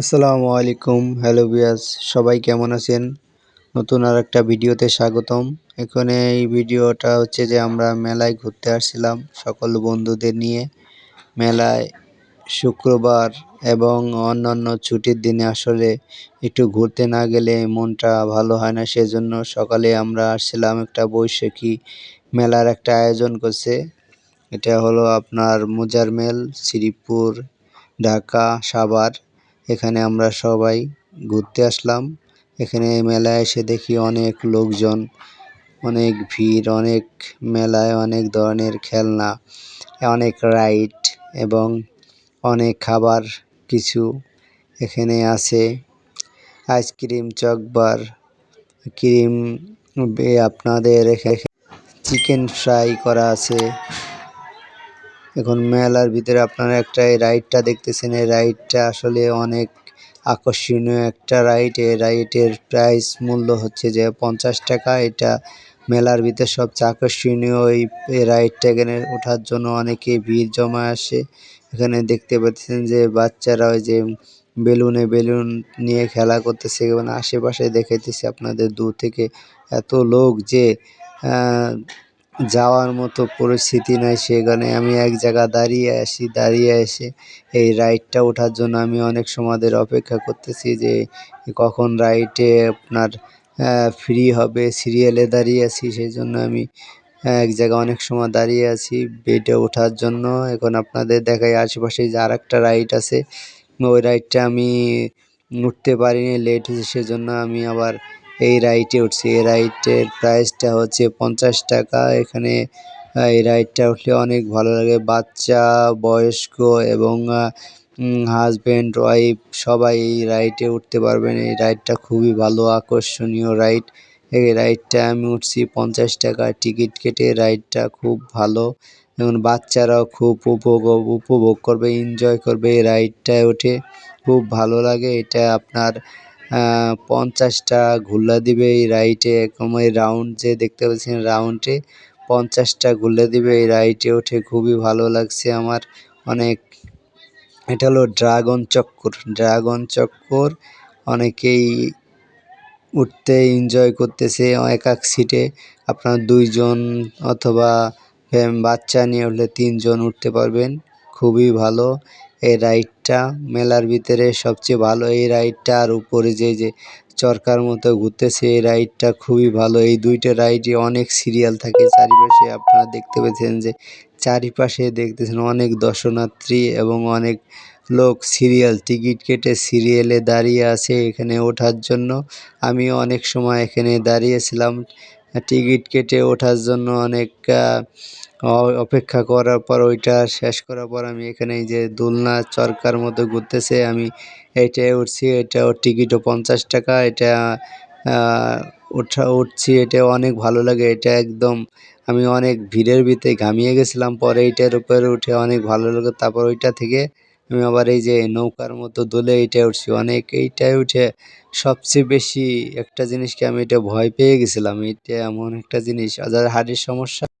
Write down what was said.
আসসালামু আলাইকুম, হ্যালো বিয়াস সবাই কেমন আছেন? নতুন আর একটা ভিডিওতে স্বাগতম। এখানে এই ভিডিওটা হচ্ছে যে আমরা মেলায় ঘুরতে আসছিলাম সকল বন্ধুদের নিয়ে। মেলায় শুক্রবার এবং অন্যান্য ছুটির দিনে আসলে একটু ঘুরতে না গেলে মনটা ভালো হয় না, সেজন্য সকালে আমরা আসছিলাম একটা বৈশাখী মেলার একটা আয়োজন করছে। এটা হলো আপনার মোজার মেল, শ্রীপুর, ঢাকা, সাভার। এখানে আমরা সবাই ঘুরতে আসলাম। এখানে মেলায় এসে দেখি অনেক লোকজন, অনেক ভিড়, অনেক মেলায় অনেক ধরনের খেলনা, অনেক রাইড এবং অনেক খাবার কিছু এখানে আছে। আইসক্রিম চকবার ক্রিম আপনাদের চিকেন ফ্রাই করা আছে। এখন মেলার ভিতরে আপনারা একটা এই রাইডটা দেখতেছেন। এই রাইডটা আসলে অনেক আকর্ষণীয় একটা রাইড এই রাইডের প্রাইস মূল্য হচ্ছে যে পঞ্চাশ টাকা। এটা মেলার ভিতরে সবচেয়ে আকর্ষণীয় এই রাইডটা এখানে ওঠার জন্য অনেকে ভিড় জমা আসে। এখানে দেখতে পাচ্ছেন যে বাচ্চারা ওই যে বেলুনে বেলুন নিয়ে খেলা করতেছে। এবং আশেপাশে দেখাইতেছে আপনাদের দূর থেকে। এত লোক যে যাওয়ার মতো পরিস্থিতি নাই সেখানে। আমি এক জায়গা দাঁড়িয়ে আসি, দাঁড়িয়ে এসে এই রাইডটা ওঠার জন্য আমি অনেক সময়দের অপেক্ষা করতেছি যে কখন রাইডে আপনার ফ্রি হবে। সিরিয়ালে দাঁড়িয়ে আছি, সেই জন্য আমি এক জায়গায় অনেক সময় দাঁড়িয়ে আছি বেডে ওঠার জন্য। এখন আপনাদের দেখাই, আশেপাশে যে আর একটা রাইড আছে, ওই রাইডটা আমি উঠতে পারিনি লেট হয়েছে, সেজন্য আমি আবার এই রাইডে উঠছি। এই রাইডের প্রাইসটা হচ্ছে পঞ্চাশ টাকা। এখানে এই রাইডটা উঠলে অনেক ভালো লাগে। বাচ্চা, বয়স্ক এবং হাজব্যান্ড ওয়াইফ সবাই এই রাইডে উঠতে পারবেন। এই রাইডটা খুবই ভালো, আকর্ষণীয় রাইড এই রাইডটা আমি উঠছি পঞ্চাশ টাকা। টিকিট কেটে রাইডটা খুব ভালো। এবং বাচ্চারাও খুব উপভোগ উপভোগ করবে এনজয় করবে এই রাইডটায় উঠে। খুব ভালো লাগে। এটা আপনার পঞ্চাশটা ঘুরলা দিবে এই রাইডে এরকম এই রাউন্ড যে দেখতে পাচ্ছেন রাউন্ডে পঞ্চাশটা ঘুরলে দিবে এই রাইডে উঠে, খুবই ভালো লাগছে আমার। অনেক, এটা হলো ড্রাগন চক্কর ড্রাগন চক্কর অনেকেই উঠতে এনজয় করতেছে এক এক সিটে আপনার দুইজন অথবা বাচ্চা নিয়ে উঠলে তিনজন উঠতে পারবেন, খুবই ভালো। এই রাইডটা মেলার ভিতরে সবচেয়ে ভালো এই রাইডটা আর উপরে যে যে চরকার মতো ঘুরতেছে, এই রাইডটা খুবই ভালো। এই দুইটা রাইডে অনেক সিরিয়াল থাকে। চারিপাশে আপনারা দেখতে পেয়েছেন যে, চারিপাশে দেখতেছেন অনেক দর্শনার্থী এবং অনেক লোক সিরিয়াল টিকিট কেটে সিরিয়ালে দাঁড়িয়ে আছে এখানে ওঠার জন্য। আমিও অনেক সময় এখানে দাঁড়িয়েছিলাম। টিকিট কেটে ওঠার জন্য অনেক অপেক্ষা করার পর ওইটা শেষ করার পর আমি এখানে এই যে দোলনা চরকার মতো ঘুরতেছে, আমি এইটায় উঠছি এটাও টিকিটও পঞ্চাশ টাকা, এটা ওঠা উঠছি, এটা অনেক ভালো লাগে, এটা একদম আমি অনেক ভিড়ের ভিতরে ঘামিয়ে গেছিলাম, পরে এইটার উপরে উঠে অনেক ভালো লাগে, তারপর ওইটা থেকে আমি আবার এই যে নৌকার মতো দোলে এইটায় উঠছি। অনেক এইটায় উঠে সবচেয়ে বেশি একটা জিনিসকে আমি এটা ভয় পেয়ে গেছিলাম। এটা এমন একটা জিনিস, যার হাড়ের সমস্যা